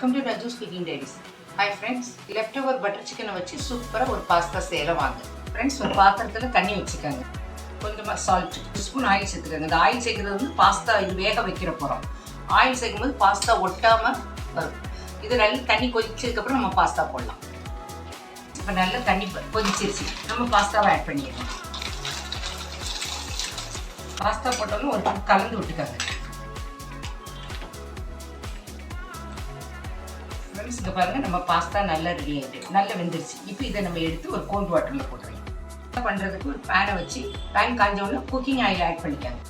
Saju's cooking diaries hi friends leftover butter சிக்கனை வச்சு சூப்பராக ஒரு பாஸ்தா செய்யலாம் வாங்க. ஃப்ரெண்ட்ஸ் ஒரு பாத்திரத்தில் தண்ணி வச்சுக்கோங்க. கொஞ்சமாக சால்ட் ஸ்பூன் ஆயில் சேர்த்துக்கோங்க. இந்த ஆயில் சேர்க்குறது வந்து பாஸ்தா இது வேக வைக்கிற போகிறோம் ஆயில் சேர்க்கும்போது பாஸ்தா ஒட்டாமல் வரும். இது நல்லா தண்ணி கொதிச்சதுக்கப்புறம் நம்ம பாஸ்தா போடலாம். இப்போ நல்லா தண்ணி கொதிச்சிருச்சு. நம்ம பாஸ்தாவை ஆட் பண்ணிடலாம். பாஸ்தா போட்டோன்னு ஒரு கலந்து விட்டுக்கோங்க. ஃப்ரெண்ட்ஸ் இங்கே பாருங்கள் நம்ம பாஸ்தா நல்லா ரெடி ஆகிட்டு நல்லா வெந்துருச்சு. இப்போ இதை நம்ம எடுத்து ஒரு கோல்டு வாட்டரில் போட்டுருவோம் என்ன பண்ணுறதுக்கு ஒரு பேனை வச்சு பேன் காஞ்ச உடனே குக்கிங் ஆயில் ஆட் பண்ணிக்காங்க.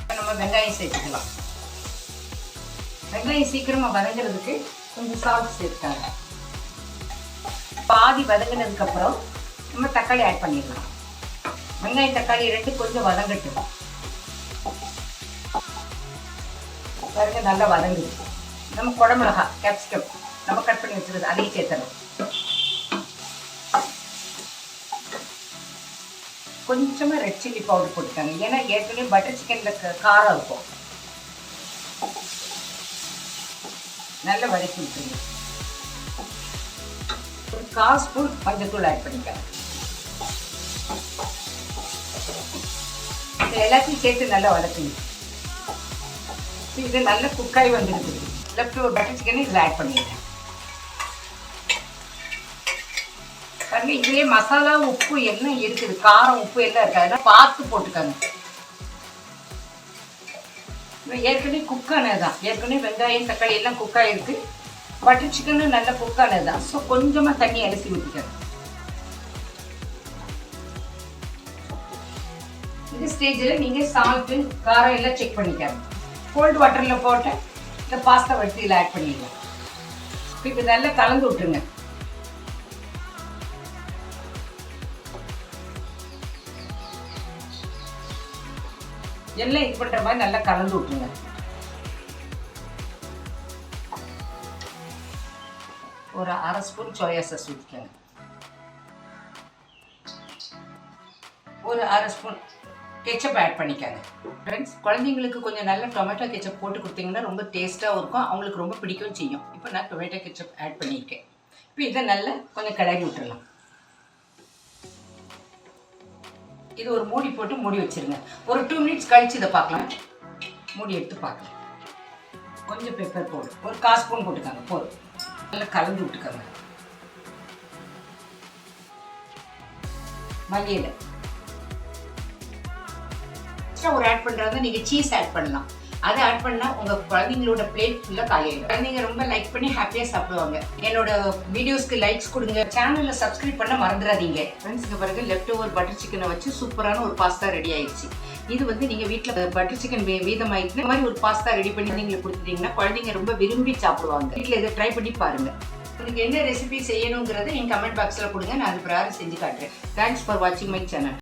இப்ப நம்ம வெங்காயம் சேர்த்துக்கலாம். வெங்காயம் சீக்கிரமாக வதங்குறதுக்கு கொஞ்சம் சால்ட் சேர்த்துக்காங்க. பாதி வதங்கினதுக்கப்புறம் நம்ம தக்காளி ஆட் பண்ணிடலாம். வெங்காயம் தக்காளி ரெண்டு கொஞ்சம் வதங்கட்டும். பாருங்க நல்லா வதங்குது நம்ம குடமிளகா கேப்சிகம் நம்ம கட் பண்ணி வச்சுருது அதையும் சேர்த்தணும் கொஞ்சமாக ரெட் சில்லி பவுடர் போட்டுக்காங்க. ஏன்னா ஏற்கனவே பட்டர் சிக்கனில் காரம் இருக்கும். நல்லா வதக்கி விட்டுருங்க. ஒரு கால் ஸ்பூன் மஞ்சத்தூள் ஆட் பண்ணிக்கலாம் எல்லாத்தையும் சேர்த்து நல்லா வதக்குங்க. இது நல்ல குக்காய் வந்துருக்கு. லெஃப்ட் ஒரு பட்டர் சிக்கன் இதில் ஆட் பண்ணிடுறேன். பாருங்க இதுலேயே மசாலா உப்பு எல்லாம் இருக்குது. காரம் உப்பு எல்லாம் இருக்குது அதெல்லாம் பார்த்து போட்டுக்கோங்க. ஏற்கனவே குக்கானது தான் ஏற்கனவே வெங்காயம் தக்காளி எல்லாம் குக்காக இருக்குது பட்டர் சிக்கனும் நல்ல குக்கானது தான் ஸோ கொஞ்சமாக தண்ணி அலசி ஊற்றிக்கணும் இந்த ஸ்டேஜில் நீங்கள் சால்ட்டு காரம் எல்லாம் செக் பண்ணிக்கோங்க. கோல்டு வாட்டரில் போட்டு இந்த பாஸ்தா எடுத்து இதில் ஆட் பண்ணிடலாம் இப்போ நல்லா கலந்து விட்டுருங்க. எல்லாம் இது பண்ணுற மாதிரி நல்லா கலந்து விட்டுருங்க. ஒரு அரை ஸ்பூன் சோயா சாஸ் ஊற்றிக்கோங்க ஒரு அரை ஸ்பூன் கெச்சப் ஆட் பண்ணிக்காங்க ஃப்ரெண்ட்ஸ் குழந்தைங்களுக்கு கொஞ்சம் நல்ல டொமேட்டோ கெச்சப் போட்டு கொடுத்தீங்கன்னா ரொம்ப டேஸ்ட்டாகவும் இருக்கும். அவங்களுக்கு ரொம்ப பிடிக்கவும் செய்யும். இப்போ நான் டொமேட்டோ கெச்சப் ஆட் பண்ணியிருக்கேன். இப்போ இதை நல்லா கொஞ்சம் கிளறி விட்டுடலாம் இது ஒரு மூடி போட்டு மூடி வச்சிருங்க. ஒரு டூ மினிட்ஸ் கழித்து இதை பார்க்கலாம். மூடி எடுத்து பார்க்கலாம். கொஞ்சம் பெப்பர் போடும் ஒரு கால் ஸ்பூன் போட்டுக்காங்க. போதும். நல்லா கலந்து விட்டுக்காங்க. மல்லியில். எக்ஸ்ட்ரா ஒரு ஆட் பண்ணுறாங்க நீங்கள் சீஸ் ஆட் பண்ணலாம். அதை ஆட் பண்ணால் உங்கள் குழந்தைங்களோட பிளேட் ஃபுல்லாக காலியாயிடும். குழந்தைங்க ரொம்ப லைக் பண்ணி ஹாப்பியாக சாப்பிடுவாங்க. என்னோட வீடியோஸ்க்கு லைக்ஸ் கொடுங்க. சேனலில் சப்ஸ்கிரைப் பண்ண மறந்துடாதீங்க ஃப்ரெண்ட்ஸுக்கு பிறகு லெஃப்ட் ஓவர் பட்டர் சிக்கனை வச்சு சூப்பரான ஒரு பாஸ்தா ரெடி ஆயிடுச்சு. இது வந்து நீங்கள் வீட்டில் பட்டர் சிக்கன் வீதம் இந்த மாதிரி ஒரு பாஸ்தா ரெடி பண்ணி குழந்தைங்களுக்கு கொடுத்துட்டீங்கன்னா குழந்தைங்க ரொம்ப விரும்பி சாப்பிடுவாங்க. வீட்டில் இதை ட்ரை பண்ணி பாருங்கள் உங்களுக்கு என்ன ரெசிபி செய்யணுங்கிறத என் கமெண்ட் பாக்ஸில் கொடுங்க. நான் அது பிரகாரம் செஞ்சு காட்டுறேன். தேங்க்ஸ் ஃபார் வாட்சிங் மை சேனல்